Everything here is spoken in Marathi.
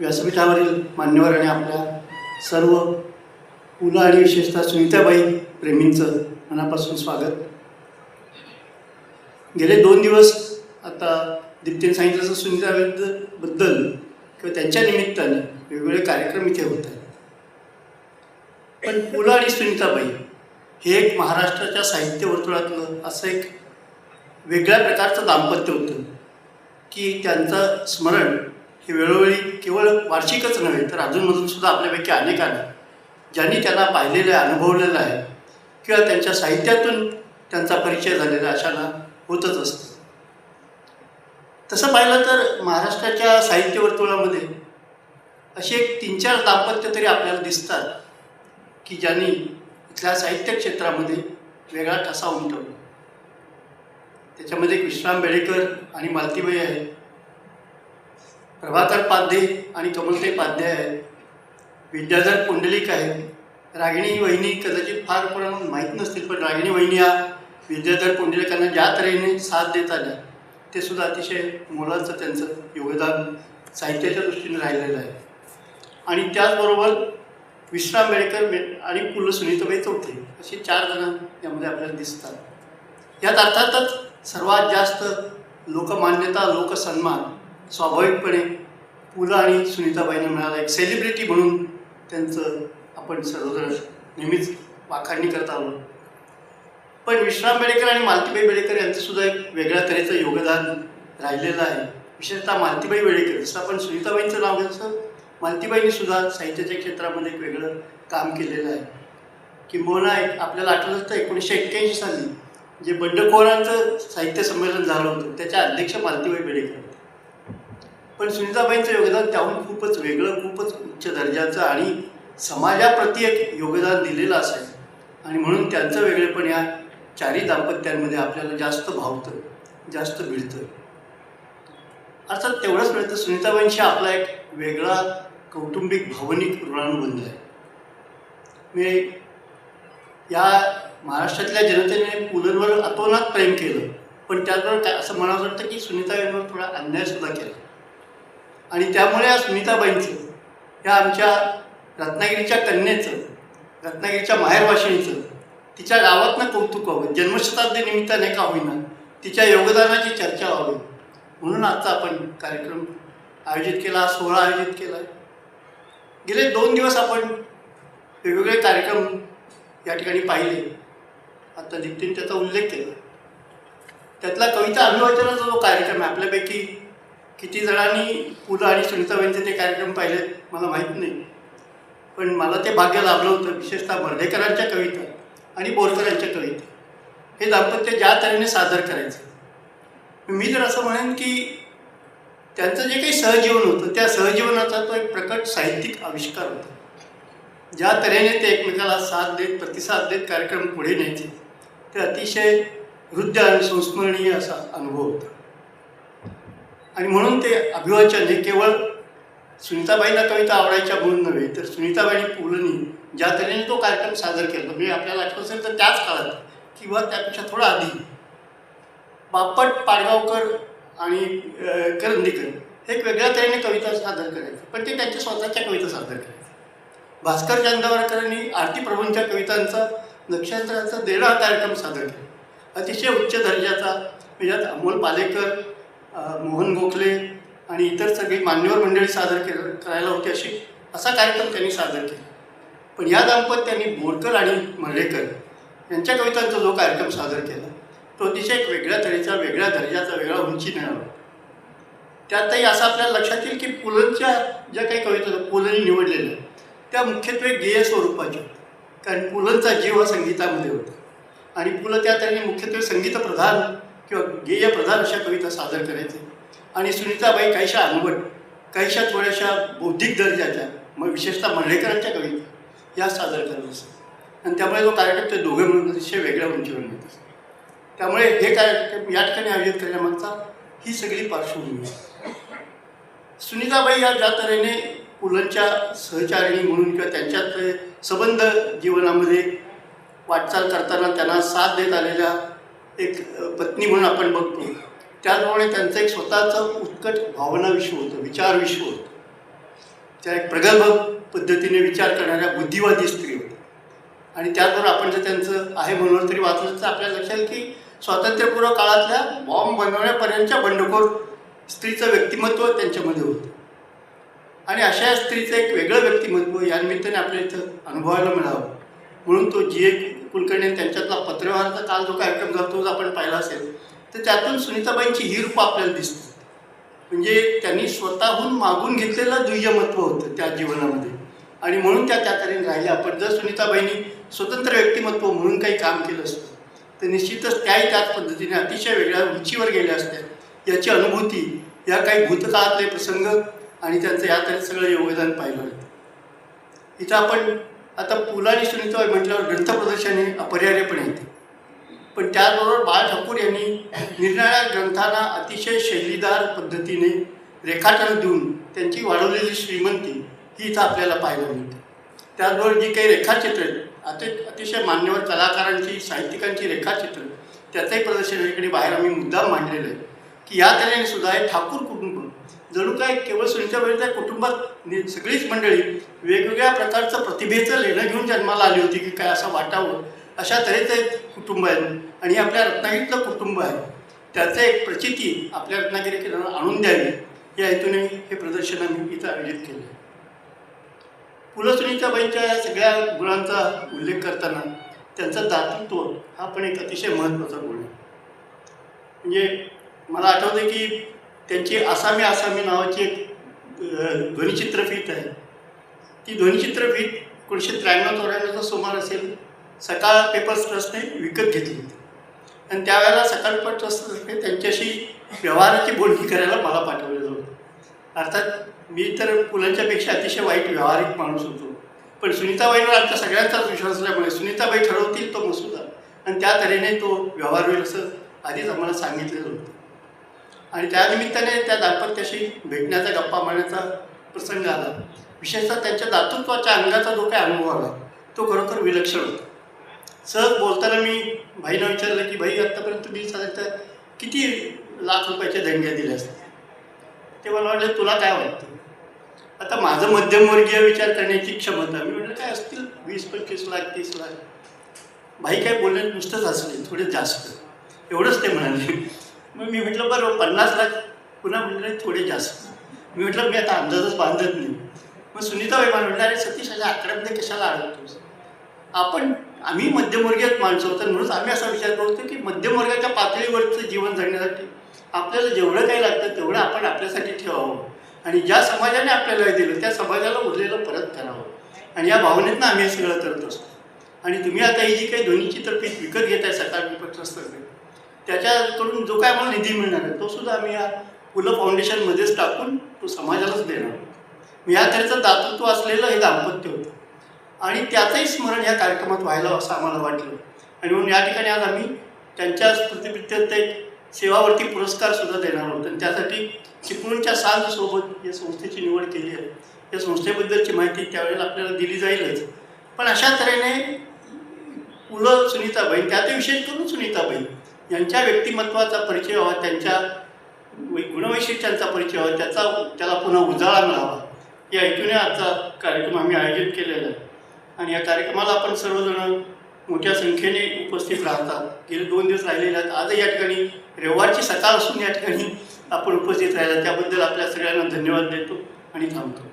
व्यासपीठावरील मान्यवर आणि आपल्या सर्व पु आणि विशेषतः सुनीताबाई प्रेमींचं मनापासून स्वागत. गेले दोन दिवस आता दीप्तीने सांगितलं तसं सुनीताबाईबद्दल किंवा त्यांच्या निमित्तानं वेगवेगळे कार्यक्रम इथे होत आहेत. पण पुला आणि सुनीताबाई हे एक महाराष्ट्राच्या साहित्य वर्तुळातलं असं एक वेगळ्या प्रकारचं दाम्पत्य होतं की त्यांचं स्मरण हे वेळोवेळी केवळ वार्षिकच नव्हे तर अजूनमधून सुद्धा आपल्यापैकी अनेकांना ज्यांनी त्यांना पाहिलेलं आहे अनुभवलेलं आहे किंवा त्यांच्या साहित्यातून त्यांचा परिचय झालेला अशाला होतच असतं. तसं पाहिलं तर महाराष्ट्राच्या साहित्य वर्तुळामध्ये अशी एक तीन चार दाम्पत्य तरी आपल्याला दिसतात की ज्यांनी इथल्या साहित्य क्षेत्रामध्ये वेगळा ठसा उमटवला. त्याच्यामध्ये एक विश्राम बेडेकर आणि मालतीबाई आहेत. प्रभाकर पाध्ये आणि कमलते पाध्याय आहेत. विद्याधर पुंडलिक आहेत. रागिणी वहिनी कदाचित फार प्रमाणात माहीत नसतील पण रागिणी वहिनी या विद्याधर पुंडलिकांना ज्या तऱ्हेने साथ देत आल्या. ते सुद्धा अतिशय मोलाचं त्यांचं योगदान साहित्याच्या दृष्टीने राहिलेलं आहे. आणि त्याचबरोबर विश्राम बेडेकर मे- आणि पु ल सुनीताबाई चौथे असे चार जण यामध्ये आपल्याला दिसतात. यात अर्थातच सर्वात जास्त लोकमान्यता लोकसन्मान स्वाभाविकपणे पुला आणि सुनीताबाईंना मिळाला एक सेलिब्रिटी म्हणून त्यांचं आपण सर्वजण नेहमीच वाखाणणी करत आलो पण विश्राम बेडेकर आणि मालतीबाई बेडेकर यांचंसुद्धा एक वेगळ्या तऱ्हेचं योगदान राहिलेलं आहे. विशेषतः मालतीबाई बेडेकर जसं आपण सुनीताबाईंचं नाव घ्यायचं मालतीबाईंनीसुद्धा मालतीबाईंनी सुद्धा साहित्याच्या क्षेत्रामध्ये एक वेगळं काम केलेलं आहे. किंबहुना एक आपल्याला आठवत असतं एकोणीसशे एक्क्याऐंशी साली जे बंडखोरांचं साहित्य संमेलन झालं होतं त्याच्या अध्यक्ष मालतीबाई बेडेकर. पण सुनीताबाईंचं योगदान त्याहून खूपच वेगळं खूपच उच्च दर्जाचं आणि समाजाप्रती एक योगदान दिलेलं असेल. आणि म्हणून त्यांचं वेगळेपण या चारी दाम्पत्यांमध्ये आपल्याला जास्त भावतं जास्त भिडतं अर्थात तेवढंच मिळतं. सुनीताबाईंशी आपला एक वेगळा कौटुंबिक भावनिक ऋणानुबंध आहे. मी या महाराष्ट्रातल्या जनतेने पुलंवर अतोनात प्रेम केलं. पण त्याचबरोबर काय असं म्हणावं वाटतं की सुनीताबाईंवर थोडा अन्यायसुद्धा केला. आणि त्यामुळे या सुनीताबाईंचं या आमच्या रत्नागिरीच्या कन्येचं रत्नागिरीच्या माहेरवाशिणीचं तिच्या गावातनं कौतुक व्हावं. जन्मशताब्दी निमित्ताने का होईना तिच्या योगदानाची चर्चा व्हावी. म्हणून आजचा आपण कार्यक्रम आयोजित केला सोहळा आयोजित केला. आहे गेले दोन दिवस आपण वेगवेगळे कार्यक्रम या ठिकाणी पाहिले. आता दीप्तीने त्याचा उल्लेख केला. त्यातला कविता अभिवाचनाचा जो कार्यक्रम आहे आपल्यापैकी किती जणांनी पु ल आणि सुनीताबाईंचे ते कार्यक्रम पाहिले मला माहीत नाही. पण मला ते भाग्य लाभलं होतं विशेषतः बर्डेकरांच्या कविता आणि बोरकरांच्या कविता. हे दाम्पत्य ज्या तऱ्हेने सादर करायचं. मी तर असं म्हणेन की त्यांचं जे काही सहजीवन होतं त्या सहजीवनाचा तो एक प्रकट साहित्यिक आविष्कार होता. ज्या तऱ्हेने ते एकमेकाला साथ देत प्रतिसाद देत कार्यक्रम पुढे न्यायचे ते अतिशय हृदय आणि संस्मरणीय असा अनुभव होता. आणि म्हणून ते अभिवाचन हे केवळ सुनीताबाईंना कविता आवडायच्या म्हणून नव्हे तर सुनीताबाईंनी पुलंनी ज्या तऱ्हेने तो कार्यक्रम सादर केला म्हणजे आपल्याला आठवत असेल तर त्याच काळात किंवा त्यापेक्षा थोडा आधी बापट पाडगावकर आणि करंदीकर हे वेगळ्या तऱ्हेने कविता सादर करायचे पण ते त्यांच्या स्वतःच्या कविता सादर करायचे. भास्कर चांदावरकरांनी आरती प्रभूंच्या कवितांचा नक्षत्राचा देणा कार्यक्रम सादर केला. अतिशय उच्च दर्जाचा म्हणजे अमोल पालेकर मोहन गोखले आणि इतर सगळी मान्यवर मंडळी सादर केलं करायला होती अशी असा कार्यक्रम त्यांनी सादर केला. पण या दाम्पत्यांनी बोरकर आणि मर्ढेकर यांच्या कवितांचा जो कार्यक्रम सादर केला तो अतिशय एक वेगळ्या तऱ्हेचा वेगळ्या दर्जाचा वेगळा उंची मिळावा त्यातही असं आपल्याला लक्षात येईल की पुलंच्या ज्या काही कविता पुलंनी निवडलेल्या त्या मुख्यत्वे गेय स्वरूपाच्या कारण पुलंचा जीव हा संगीतामध्ये होता. आणि पुलं त्या तऱ्हेने मुख्यत्वे संगीतप्रधान किंवा गेय प्रधान अशा कविता सादर करायचे. आणि सुनीताबाई काहीशा अनवट काहीशा थोड्याशा बौद्धिक दर्जाच्या मग विशेषतः मर्ढेकरांच्या कविता या सादर करत असत आणि त्यामुळे जो कार्यक्रम ते दोघे मिळून अतिशय वेगळ्या उंचीवर मिळत असत. त्यामुळे हे कार्यक्रम या ठिकाणी आयोजित करण्यामागचा ही सगळी पार्श्वभूमी आहे. सुनीताबाई या ज्या तऱ्हेने पुलंच्या सहचारिणी म्हणून किंवा त्यांच्यात संबंध जीवनामध्ये वाटचाल करताना त्यांना साथ देत आलेल्या एक पत्नी म्हणून आपण बघतो. त्याचप्रमाणे त्यांचं एक स्वतःचं उत्कट भावना विश्व होतं विचार विश्व होतं. त्या एक प्रगल्भ पद्धतीने विचार करणाऱ्या बुद्धिवादी स्त्री होत्या. आणि त्याचबरोबर आपण जर त्यांचं आहे म्हणून तरी वाचलं तर आपल्या लक्षात की स्वातंत्र्यपूर्व काळातल्या बॉम्ब बनवण्यापर्यंतच्या बंडखोर स्त्रीचं व्यक्तिमत्व त्यांच्यामध्ये होतं. आणि अशा स्त्रीचं एक वेगळं व्यक्तिमत्व या निमित्ताने आपल्या इथं अनुभवायला मिळावं. म्हणून तो जी एक कुलकर्णी त्यांच्यातला पत्रव्यवहाराचा काल जो कार्यक्रम झाला तो जर आपण पाहिला असेल. तर त्यातून सुनीताबाईंची ही रूप आपल्याला दिसते. म्हणजे त्यांनी स्वतःहून मागून घेतलेलं दुय्यमत्व होतं त्या जीवनामध्ये. आणि म्हणून त्या त्या तऱ्हेने राहिल्या पण जर सुनीताबाईंनी स्वतंत्र व्यक्तिमत्व म्हणून काही काम केलं असतं तर निश्चितच त्याही त्याच पद्धतीने अतिशय वेगळ्या उंचीवर गेल्या असत्या. याची अनुभूती या काही भूतकाळातले प्रसंग आणि त्यांचं या तऱ्हे सगळं योगदान पाहिलं. आहे इथं आपण आता पुलाने ल म्हटल्यावर ग्रंथ प्रदर्शने हे अपरिहार्यपणे येते. पण त्याचबरोबर बाळ ठाकूर यांनी निरनिराळ्या ग्रंथांना अतिशय शैलीदार पद्धतीने रेखाटन देऊन त्यांची वाढवलेली श्रीमंती ही इथं आपल्याला पाहायला मिळते. त्याचबरोबर जी काही रेखाचित्र अति अतिशय मान्यवर कलाकारांची साहित्यिकांची रेखाचित्र त्याचंही प्रदर्शन इकडे बाहेर आम्ही मुद्दाम मांडलेलं आहे की या तऱ्हेने सुद्धा हे ठाकूर कुटुंब जणू काय केवळ सुनीताबाईच्या कुटुंबात नि- सगळीच मंडळी वेगवेगळ्या प्रकारचं प्रतिभेचं लेणं घेऊन जन्माला आली होती की काय असं वाटावं अशा तऱ्हेचं एक कुटुंब आहे आणि आपल्या रत्नागिरीतलं कुटुंब आहे. त्याचं एक प्रचिती आपल्या रत्नागिरीकडे आणून द्यावी. या हेतूने हे प्रदर्शन आम्ही इथं आयोजित केलं. आहे पु ल या सगळ्या गुणांचा उल्लेख करताना त्यांचं दातृत्व हा पण एक अतिशय महत्त्वाचा गुण आहे. म्हणजे मला आठवतं की त्यांची आसामी आसामी नावाची एक ध्वनिचित्रफीत आहे. ती ध्वनिचित्रफीत एकोणीसशे त्र्याण्णव चौऱ्याण्णवचा सुमार असेल सकाळ पेपर्स ट्रस्टने विकत घेतली होती. आणि त्यावेळेला सकाळ पेपर ट्रस्टतर्फे त्यांच्याशी व्यवहाराची बोलणी करायला मला पाठवलेलं होतं. अर्थात मी तर मुलांच्यापेक्षा अतिशय वाईट व्यावहारिक माणूस होतो. पण सुनीताबाईंवर आमच्या सगळ्यांचाच विश्वास असल्यामुळे सुनीताबाई ठरवतील तो मसुदा. आणि त्या तऱ्हेने तो व्यवहार होईल असं आधीच आम्हाला सांगितलेलं होतं. आणि त्या निमित्ताने त्या दाम्पत्याशी भेटण्याचा गप्पा मारण्याचा प्रसंग आला. विशेषतः त्यांच्या दातृत्वाच्या अंगाचा जो काही अनुभव आला तो खरोखर विलक्षण होता. सहज बोलताना मी भाईनं विचारलं की भाई आत्तापर्यंत तुम्ही साधारणतः किती लाख रुपयाचे देणग्या दिल्या असते ते मला वाटलं तुला काय वाटतं? आता माझं मध्यमवर्गीय विचार करण्याची क्षमता. मी म्हटलं काय असतील? वीस पंचवीस लाख तीस लाख? भाई काय बोलले नुसतंच असले थोडे जास्त. एवढंच ते म्हणाले. मग मी म्हटलं बरं पन्नास लाख. पुन्हा म्हटलं थोडे जास्त. मी म्हटलं मी आता अंदाजच बांधत नाही. मग सुनीताबाई मला म्हटलं अरे सतीश अशा आकड्यामध्ये कशाला अडकतोस आपण आम्ही मध्यमवर्गीय माणसं होतो म्हणूनच आम्ही असा विचार करतो की मध्यमवर्गाच्या पातळीवरचं जीवन जगण्यासाठी आपल्याला जेवढं काही लागतं तेवढं आपण आपल्यासाठी ठेवावं. आणि ज्या समाजाने आपल्याला हे दिलं त्या समाजाला उरलेलं परत करावं. आणि या भावनेतनं आम्ही हे सगळं करत असतो. आणि तुम्ही आता ही जी काही दोन्ही चित्रपीठ विकत घेत आहे सकाळ पेपर त्याच्याकडून जो काय आम्हाला निधी मिळणार आहे तो सुद्धा आम्ही या पुलं फाउंडेशनमध्येच टाकून तो समाजालाच देणार. आहोत या तऱ्हेचं दातृत्व असलेलं हे दाम्पत्य होतं. आणि त्याचंही स्मरण या कार्यक्रमात व्हायला असं आम्हाला वाटलं. आणि म्हणून या ठिकाणी आज आम्ही त्यांच्या स्मृतिप्रित्यर्थ एक सेवावर्ती पुरस्कारसुद्धा देणार आहोत. आणि त्यासाठी चिपळूणच्या सांजसोबत या संस्थेची निवड केली आहे. या संस्थेबद्दलची माहिती त्यावेळेला आपल्याला दिली जाईलच. पण अशा तऱ्हेने पुलं सुनीताबाई त्यात विशेष करून सुनीताबाई यांच्या व्यक्तिमत्वाचा परिचय व्हावा त्यांच्या गुणवैशिष्ट्यांचा परिचय व्हावा त्याचा त्याला पुन्हा उजाळा मिळावा. या हेतूने आजचा कार्यक्रम आम्ही आयोजित केलेला आहे. आणि या कार्यक्रमाला आपण सर्वजण मोठ्या संख्येने उपस्थित राहतात गेले दोन दिवस राहिलेले आहेत. आजही या ठिकाणी रविवारची सकाळ असून या ठिकाणी आपण उपस्थित राहिला. त्याबद्दल आपल्या सगळ्यांना धन्यवाद देतो आणि थांबतो.